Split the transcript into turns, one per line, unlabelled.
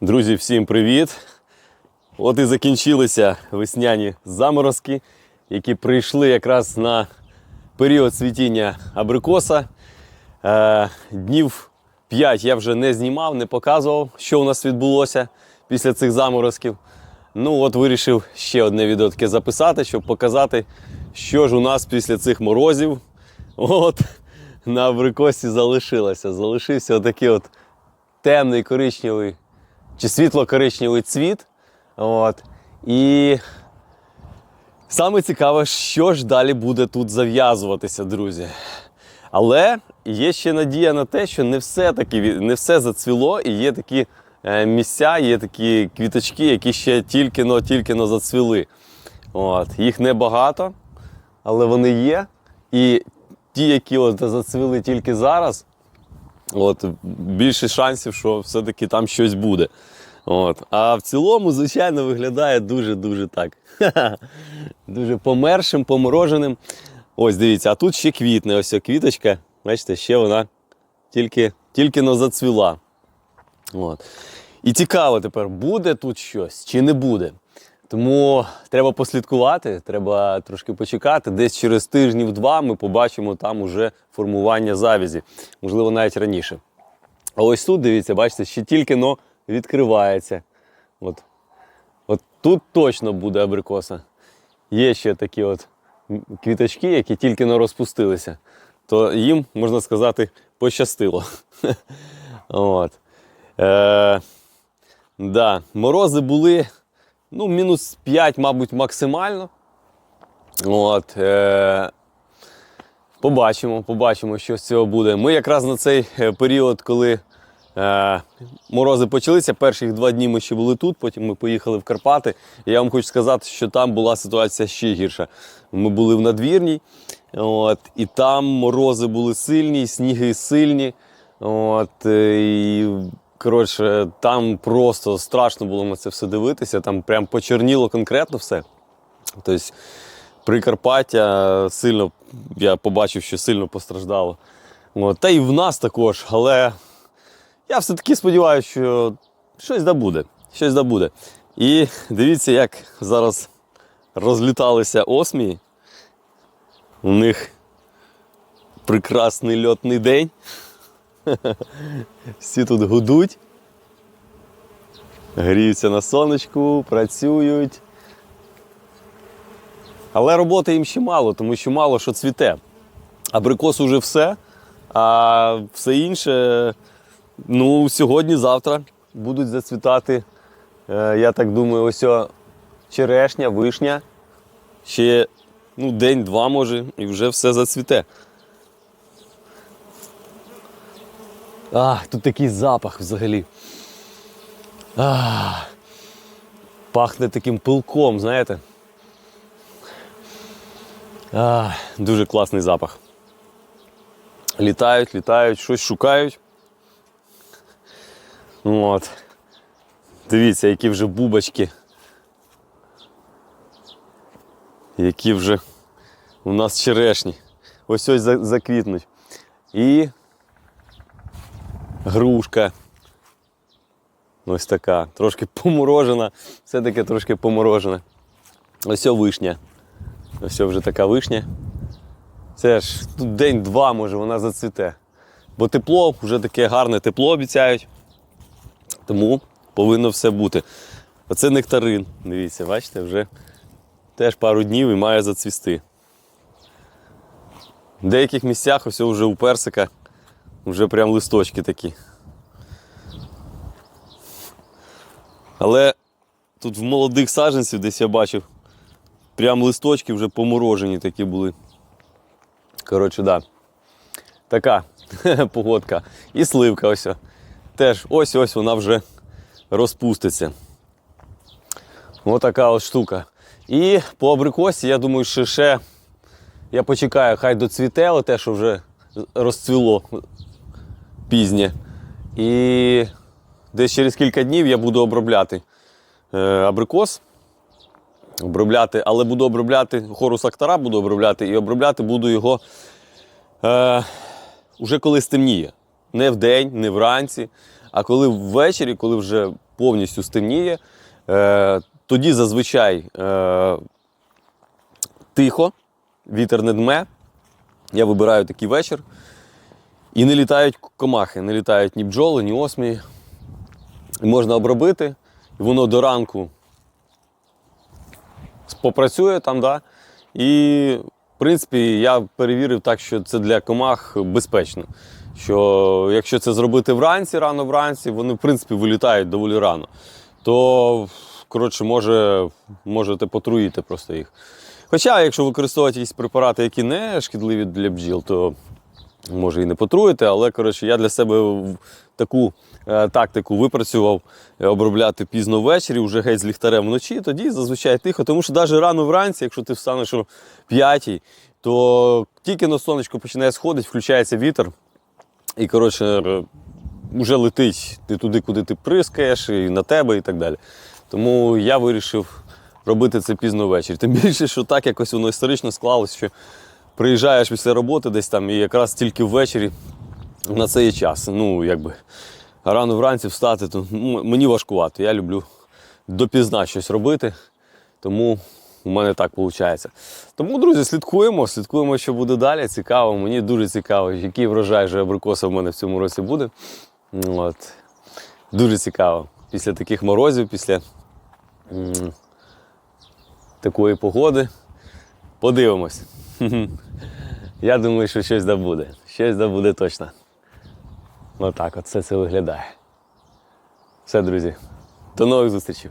Друзі, всім привіт! От і закінчилися весняні заморозки, які прийшли якраз на період цвітіння абрикоса. Е, днів 5 я вже не знімав, не показував, що у нас відбулося після цих заморозків. Ну от вирішив ще одне відео таке записати, щоб показати, що ж у нас після цих морозів от, на абрикосі залишилося. Залишився отакий от темний коричневий чи світло-коричневий цвіт. От. І саме цікаве, що ж далі буде тут зав'язуватися, друзі. Але є ще надія на те, що не все таки не все зацвіло, і є такі е, місця, є такі квіточки, які ще тільки-но, тільки-но зацвіли. От. Їх небагато, але вони є. І ті, які от зацвіли тільки зараз, От, більше шансів, що все-таки там щось буде. От. А в цілому, звичайно, виглядає дуже-дуже так. Дуже помершим, помороженим. Ось дивіться, а тут ще квітне. Ось квіточка. Бачите, ще вона тільки, тільки но зацвіла. От. І цікаво тепер, буде тут щось чи не буде. Тому треба послідкувати, треба трошки почекати. Десь через тижнів два ми побачимо там уже формування завязі, можливо, навіть раніше. А ось тут, дивіться, бачите, ще тільки но відкривається. От. От тут точно буде абрикоса. Є ще такі от квіточки, які тільки но розпустилися. То їм, можна сказати, пощастило. От. Е, да, морози були ну, мінус 5, мабуть, максимально. От, е, побачимо, побачимо, що з цього буде. Ми якраз на цей е, період, коли е, морози почалися, перших два дні ми ще були тут, потім ми поїхали в Карпати. І я вам хочу сказати, що там була ситуація ще гірша. Ми були в надвірній, от, і там морози були сильні, сніги сильні. От, е, і, коротше, там просто страшно було на це все дивитися. Там прям почерніло конкретно все. Тобто Прикарпаття сильно, я побачив, що сильно постраждало. От, та й в нас також, але я все-таки сподіваюся, що щось да буде. Щось да буде. І дивіться, як зараз розліталися осмії. У них прекрасний льотний день. Всі тут гудуть, гріються на сонечку, працюють. Але роботи їм ще мало, тому що мало що цвіте. Абрикос уже все, а все інше, ну, сьогодні-завтра будуть зацвітати. е, Я так думаю, ось черешня, вишня. Ще ну, день-два може, і вже все зацвіте. А, тут такий запах взагалі. А, пахне таким пилком, знаєте. А, дуже класний запах. Літають, літають, щось шукають. От. Дивіться, які вже бубочки. Які вже у нас черешні. Ось ось за- заквітнуть. І грушка. Ось така. Трошки поморожена. Все таке трошки поморожене. Ось вишня. Ось вже така вишня. Це ж тут день-два, може, вона зацвіте. Бо тепло, вже таке гарне тепло обіцяють. Тому повинно все бути. Оце нектарин. Дивіться, бачите, вже теж пару днів і має зацвісти. В деяких місцях ось вже у персика вже прям листочки такі. Але тут в молодих саджанців десь я бачив, прям листочки вже поморожені такі були. Коротше, да. Така погодка. І сливка ось. Теж ось-ось вона вже розпуститься. Ось така ось штука. І по абрикосі, я думаю, що ще я почекаю, хай доцвіте, те, що вже розцвіло пізнє. І десь через кілька днів я буду обробляти е, абрикос. Обробляти, але буду обробляти хорус актара, буду обробляти і обробляти буду його е, уже коли стемніє. Не вдень, не вранці, а коли ввечері, коли вже повністю стемніє. Е, тоді зазвичай е, тихо, вітер не дме. Я вибираю такий вечір. І не літають комахи, не літають ні бджоли, ні осмії. І можна обробити, і воно до ранку попрацює там, да. І, в принципі, я перевірив так, що це для комах безпечно. Що якщо це зробити вранці, рано вранці, вони, в принципі, вилітають доволі рано. То, коротше, може, можете потруїти просто їх. Хоча, якщо використовувати якісь препарати, які не шкідливі для бджіл, то може і не потруїти, але коротше, я для себе таку е, тактику випрацював е, обробляти пізно ввечері, вже геть з ліхтарем вночі, тоді зазвичай тихо. Тому що навіть рано вранці, якщо ти встанеш о 5, то тільки на сонечко починає сходити, включається вітер, і коротше, е, вже летить ти туди, куди ти прискаєш, і на тебе, і так далі. Тому я вирішив робити це пізно ввечері. Тим більше, що так якось воно історично склалось, що приїжджаєш після роботи десь там, і якраз тільки ввечері на це є час. Ну, якби рано вранці встати, то мені важкувато. Я люблю допізна щось робити, тому у мене так виходить. Тому, друзі, слідкуємо, слідкуємо, що буде далі. Цікаво, мені дуже цікаво, який врожай вже абрикоса в мене в цьому році буде. От. Дуже цікаво. Після таких морозів, після такої погоди. Подивимось. Я думаю, що щось добуде. Щось добуде точно. точно. так, от все це виглядає. Все, друзі. До нових зустрічей.